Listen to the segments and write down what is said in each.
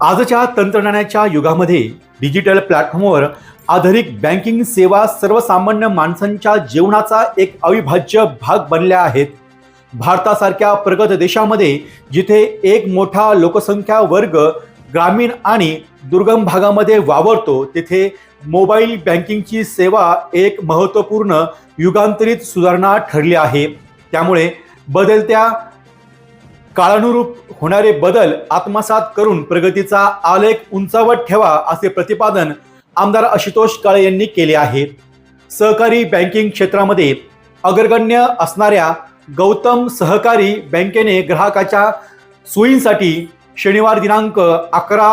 आजच्या तंत्रज्ञानाच्या युगामध्ये डिजिटल प्लॅटफॉर्मवर आधारित बँकिंग सेवा सर्वसामान्य माणसांच्या जीवनाचा एक अविभाज्य भाग बनल्या आहेत. भारतासारख्या प्रगत देशामध्ये जिथे एक मोठा लोकसंख्या वर्ग ग्रामीण आणि दुर्गम भागामध्ये वावरतो तिथे मोबाईल बँकिंगची सेवा एक महत्त्वपूर्ण युगांतरित सुधारणा ठरली आहे. त्यामुळे बदलत्या काळानुरूप होणारे बदल आत्मसात करून प्रगतीचा आलेख उंचावत ठेवा असे प्रतिपादन आमदार आशुतोष काळे यांनी केले आहे. सहकारी बँकिंग क्षेत्रामध्ये अग्रगण्य असणाऱ्या गौतम सहकारी बँकेने ग्राहकाच्या सोयींसाठी शनिवार दिनांक अकरा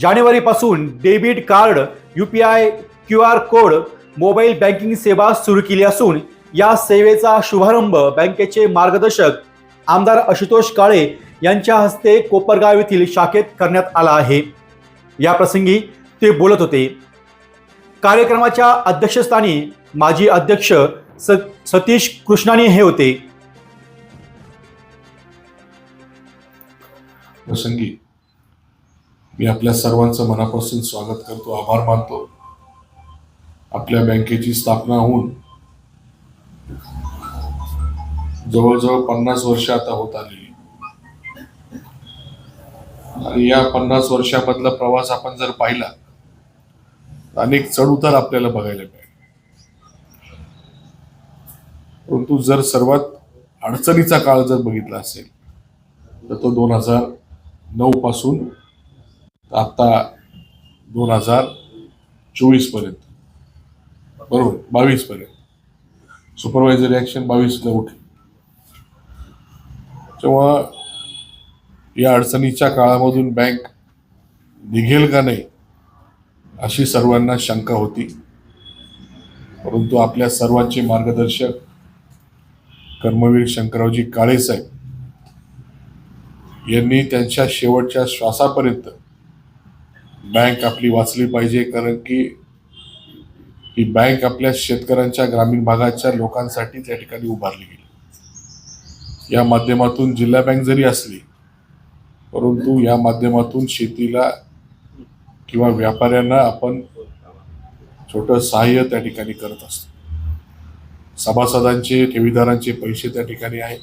जानेवारीपासून debit card U P I Q R code mobile banking सेवा सुरू केली असून या सेवेचा शुभारंभ बँकेचे मार्गदर्शक आमदार आशुतोष काळे यांच्या हस्ते कोपरगाव येथील शाखेत करण्यात आला आहे. या प्रसंगी ते बोलत होते. कार्यक्रमाच्या अध्यक्षस्थानी माजी अध्यक्ष स सतीश कृष्णानी हे होते. प्रसंगी मी आपल्या सर्वांचं मनापासून स्वागत करतो आभार मानतो. आपल्या बँकेची स्थापना होऊन जवळजवळ पन्नास वर्ष आता होत आलेली. आणि या पन्नास वर्षामधला प्रवास आपण जर पाहिला अनेक चढउतार आपल्याला बघायला मिळेल. परंतु जर सर्वात अडचणीचा काळ जर बघितला असेल तर तो दोन हजार नऊ पासून आता दोन हजार चोवीसपर्यंत. बरोबर? बावीस पर्यंत. सुपरवायझर ॲक्शन बावीसला उठली. तेव्हा या अडचणीच्या काळामधून बँक निघेल का नाही अशी सर्वांना शंका होती. परंतु आपल्या सर्वांचे मार्गदर्शक कर्मवीर शंकररावजी काळेसाहेब यांनी त्यांच्या शेवटच्या श्वासापर्यंत बँक आपली वाचली पाहिजे कारण की ही बँक आपल्या शेतकऱ्यांच्या ग्रामीण भागाच्या लोकांसाठी त्या ठिकाणी उभारली गेली. या माध्यमातून जिल्हा बँक जरी असली परंतु या माध्यमातून शेतीला किंवा व्यापाऱ्यांना आपण छोटं सहाय्य त्या ठिकाणी करत असतो. सभासदांचे ठेवीदारांचे पैसे त्या ठिकाणी आहेत.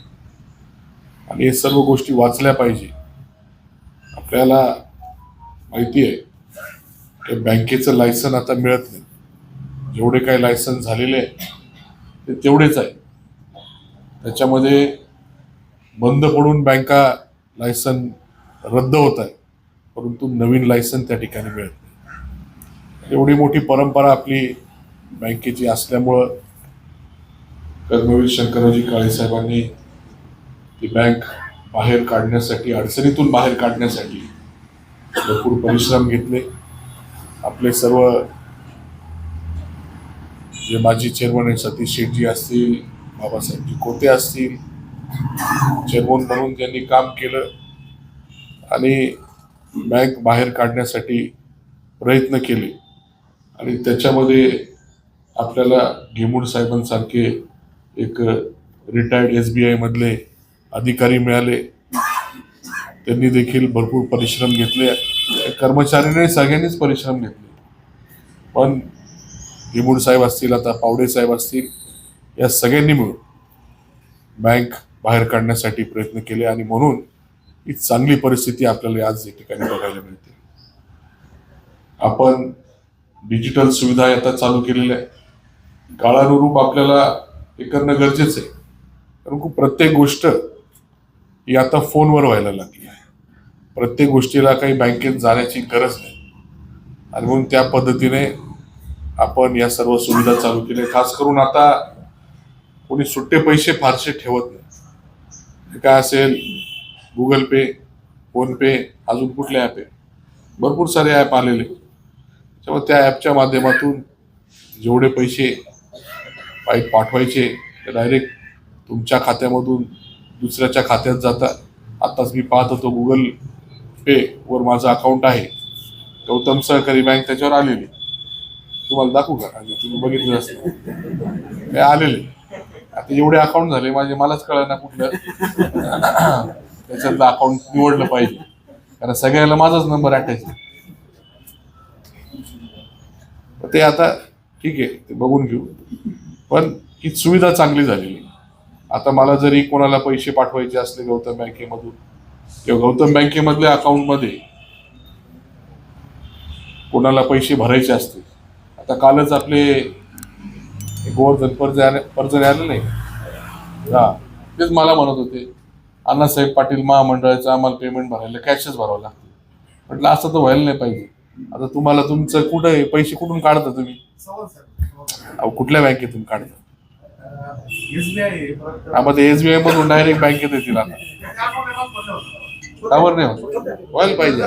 आणि हे सर्व गोष्टी वाचल्या पाहिजे. आपल्याला माहिती आहे की बँकेचं लायसन आता मिळत नाही. जेवढे काही लायसन झालेले आहे ते तेवढेच आहे. त्याच्यामध्ये बंद पडून बँका लायसन रद्द होत आहे परंतु नवीन लायसन त्या ठिकाणी मिळत नाही. एवढी मोठी परंपरा आपली बँकेची असल्यामुळं कर्मवीर शंकररावजी काळेसाहेबांनी ती बँक बाहेर काढण्यासाठी अडचणीतून बाहेर काढण्यासाठी भरपूर परिश्रम घेतले. आपले सर्व जे माजी चेअरमन आहेत सतीश शेटजी असतील बाबासाहेबजी कोते असतील चेअरमन म्हणून त्यांनी काम केलं आणि बँक बाहेर काढण्यासाठी प्रयत्न केले. आणि त्याच्यामध्ये आपल्याला घेमूड साहेबांसारखे एक रिटायर्ड एस बी आयमधले अधिकारी मिळाले. त्यांनी देखील भरपूर परिश्रम घेतले. कर्मचाऱ्यांनी सगळ्यांनीच परिश्रम घेतले. पण हिमूड साहेब असतील आता पावडे साहेब असतील या सगळ्यांनी मिळून बँक बाहेर काढण्यासाठी प्रयत्न केले आणि म्हणून ही चांगली परिस्थिती आपल्याला आज या ठिकाणी बघायला मिळते. आपण डिजिटल सुविधा आता चालू केलेल्या आहे काळानुरूप आपल्याला हे करणं गरजेचं आहे. कारण खूप प्रत्येक गोष्ट ही आता फोनवर व्हायला लागली आहे. प्रत्येक गोष्टीला काही बँकेत जाण्याची गरज नाही. आणि म्हणून त्या पद्धतीने आपण या सर्व सुविधा चालू केल्या खास करून आता कोणी सुट्टे पैसे फारसे ठेवत नाही. काय असेल? गुगल पे फोनपे अजून कुठले ॲप आहे भरपूर सारे ॲप आलेले. त्यामुळे त्या ॲपच्या माध्यमातून जेवढे पैसे पाईप पाठवायचे ते डायरेक्ट तुमच्या खात्यामधून दुसऱ्याच्या खात्यात जातात. आत्ताच मी पाहत होतो गुगल पेवर माझं अकाउंट आहे. गौतम सहकारी बँक त्याच्यावर आलेली. तुम्हाला दाखवू का? आणि तुम्ही बघितलं असतं आलेले. आता एवढे अकाउंट झाले माझे मलाच कळलं ना कुठलं. त्याच्यातलं अकाउंट निवडलं पाहिजे. कारण सगळ्याला माझाच नंबर अटॅच ते आता ठीक आहे ते बघून घेऊ. पण ही सुविधा चांगली झालेली आहे. आता मला जरी कोणाला पैसे पाठवायचे असले गौतम बँकेमधून किंवा गौतम बँकेमधल्या अकाउंटमध्ये कोणाला पैसे भरायचे असतील. आता कालच आपले गोवर्धन पर्ज पर्जने आले नाही. हा. तेच मला म्हणत होते. अण्णासाहेब पाटील महामंडळाचं आम्हाला पेमेंट भरायला कॅशच भरावं लागतं. म्हटलं असं तर व्हायला नाही पाहिजे. आता तुम्हाला तुमचं कुठं आहे? पैसे कुठून काढता तुम्ही? अहो कुठल्या बँकेतून काढता? आम्हाला मग ते एसबीआय मधून डायरेक्ट बँकेत येतील आता का नाही होत? व्हायला पाहिजे.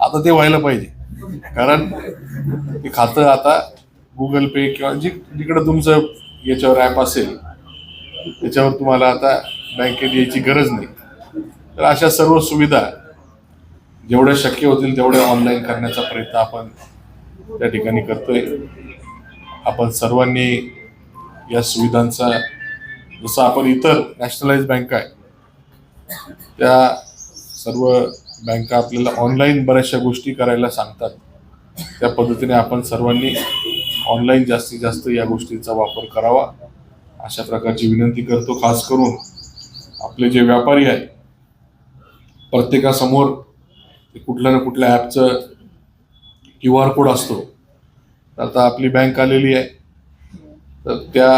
आता ते व्हायला पाहिजे. कारण ते खातं आता गुगल पे किंवा जी जिकडं तुमचं याच्यावर ॲप असेल त्याच्यावर तुम्हाला आता बँकेत यायची गरज नाही. तर अशा सर्व सुविधा जेवढ्या शक्य होतील तेवढ्या ऑनलाईन करण्याचा प्रयत्न आपण त्या ठिकाणी करतोय. आपण सर्वांनी या सुविधांचा जसं आपण इतर नॅशनलाइज बँका आहे त्या सर्व बँका आपल्याला ऑनलाईन बऱ्याचशा गोष्टी करायला सांगतात. त्या पद्धतीने आपण सर्वांनी ऑनलाईन जास्तीत जास्त या गोष्टींचा वापर करावा. अशा प्रकारची विनंती करतो. खास करून आपले जे व्यापारी आहेत प्रत्येकासमोर ते कुठल्या ना कुठल्या ॲपचं क्यू आर कोड असतो. तर आता आपली बँक आलेली आहे. तर त्या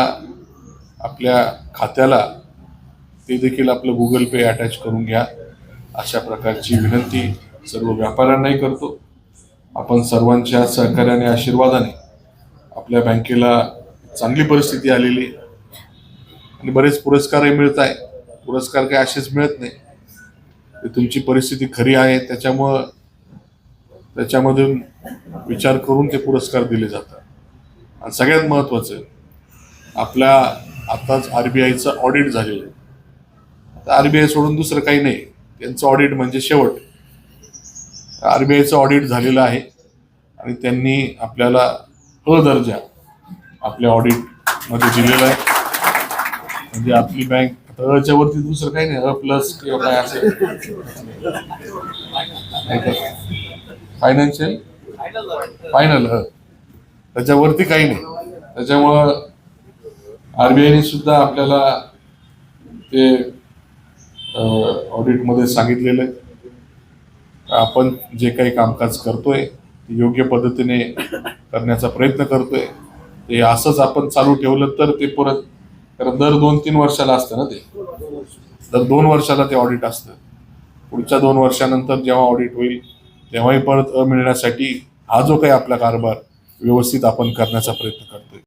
आपल्या खात्याला ते देखील आपलं गुगल पे अटॅच करून घ्या. अशा प्रकारची विनंती सर्व व्यापाऱ्यांनाही करतो. आपण सर्वांच्या सहकार्याने आशीर्वादाने आपल्या बँकेला चांगली परिस्थिती आलेली आहे. आणि बरेच पुरस्कारही मिळत आहे. पुरस्कार काही असेच मिळत नाही. तुमची परिस्थिती खरी आहे. त्याच्यामुळं त्याच्यामधून विचार करून ते पुरस्कार दिले जातात. आणि सगळ्यात महत्त्वाचं आपल्या आताच आर बी आयचं ऑडिट झालेलं आहे. आता आर बी आय सोडून दुसरं काही नाही. त्यांचं ऑडिट म्हणजे शेवट. आर बी आयचं ऑडिट झालेलं आहे. आणि त्यांनी आपल्याला तो दर्जा आपल्या ऑडिटमध्ये दिलेला आहे. म्हणजे आपली बँक अच्या वरती दुसरं काही नाही अ प्लस किंवा काय असेल फायनान्शियल फायनल ह. त्याच्यावरती काही नाही. त्याच्यामुळं आरबीआयने सुद्धा आपल्याला ते ऑडिटमध्ये सांगितलेलं आहे. आपण जे काही कामकाज करतोय ते योग्य पद्धतीने करण्याचा प्रयत्न करतोय. ते असंच आपण चालू ठेवलं तर ते परत कारण दर दोन तीन वर्षाला असतं ना ते. दर दोन वर्षाला ते ऑडिट असतं. पुढच्या दोन वर्षानंतर जेव्हा ऑडिट होईल तेव्हाही परत अ मिळण्यासाठी हा जो काही आपला कारभार व्यवस्थित आपण करण्याचा प्रयत्न करतोय.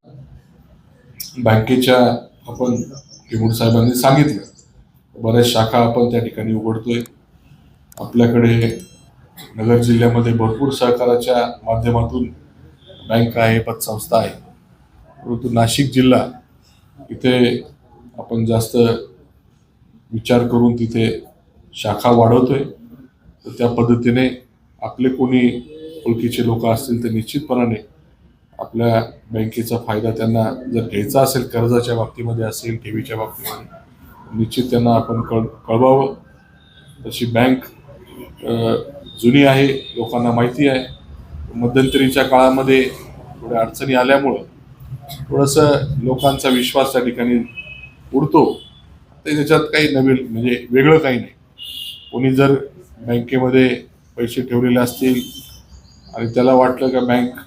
बँकेच्या आपण किमूड साहेबांनी सांगितलं. बऱ्याच शाखा आपण त्या ठिकाणी उघडतोय. आपल्याकडे नगर जिल्ह्यामध्ये भरपूर सहकाराच्या माध्यमातून बँक आहे पतसंस्था आहे. परंतु नाशिक जिल्हा इथे आपण जास्त विचार करून तिथे शाखा वाढवतोय. तर त्या पद्धतीने आपले कोणी ओळखीचे लोक असतील तर निश्चितपणाने आपल्या बँकेचा फायदा त्यांना जर घ्यायचा असेल कर्जाच्या बाबतीमध्ये असेल ठेवीच्या बाबतीमध्ये निश्चित त्यांना आपण कळ कळवावं. तशी बँक जुनी आहे लोकांना माहिती आहे. मध्यंतरीच्या काळामध्ये थोड्या अडचणी आल्यामुळं थोडंसं लोकांचा विश्वास त्या ठिकाणी उडतो. ते त्याच्यात काही नवीन म्हणजे वेगळं काही नाही. कोणी जर बँकेमध्ये पैसे ठेवलेले असतील आणि त्याला वाटलं का बँक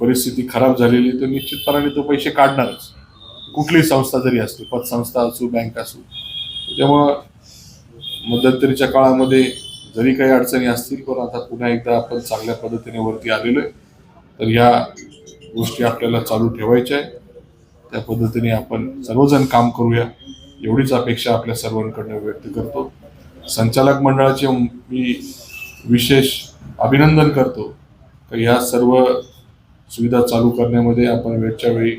परिस्थिती खराब झालेली तर निश्चितपणाने तो पैसे काढणारच. कुठलीही संस्था जरी असते पतसंस्था असू बँक असू त्याच्यामुळं मध्यंतरीच्या काळामध्ये जरी काही अडचणी असतील पण आता पुन्हा एकदा आपण चांगल्या पद्धतीने वरती आलेलो आहे. तर ह्या गोष्टी आपल्याला चालू ठेवायच्या आहे. त्या पद्धतीने आपण सर्वजण काम करूया. एवढीच अपेक्षा आपल्या सर्वांकडनं व्यक्त करतो. संचालक मंडळाचे मी विशेष अभिनंदन करतो. का ह्या सर्व सुविधा चालू करण्यामध्ये आपण वेळच्या वेळी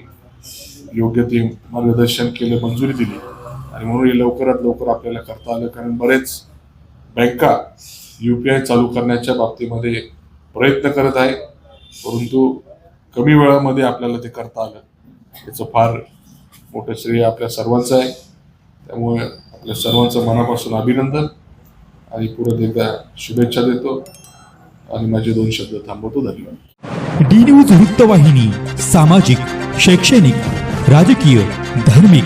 योग्य ते मार्गदर्शन केलं मंजुरी दिली. आणि म्हणून हे लवकरात लवकर आपल्याला करता आलं. कारण बरेच बँका यू पी आय चालू करण्याच्या बाबतीमध्ये प्रयत्न करत आहे परंतु कमी वेळामध्ये आपल्याला ते करता आलं. याचं फार मोठं श्रेय आपल्या सर्वांचं आहे. त्यामुळे आपल्या सर्वांचं मनापासून अभिनंदन. आणि परत एकदा शुभेच्छा देतो. आणि माझे दोन शब्द थांबवतो. धन्यवाद. डी न्यूज वृत्तवाहिनी सामाजिक शैक्षणिक राजकीय धार्मिक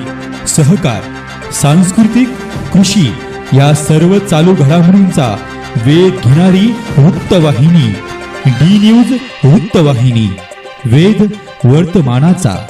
सहकार सांस्कृतिक कृषी या सर्व चालू घडामोडींचा वेध घेणारी वृत्तवाहिनी डी न्यूज वृत्तवाहिनी. वेद वर्तमानाचा.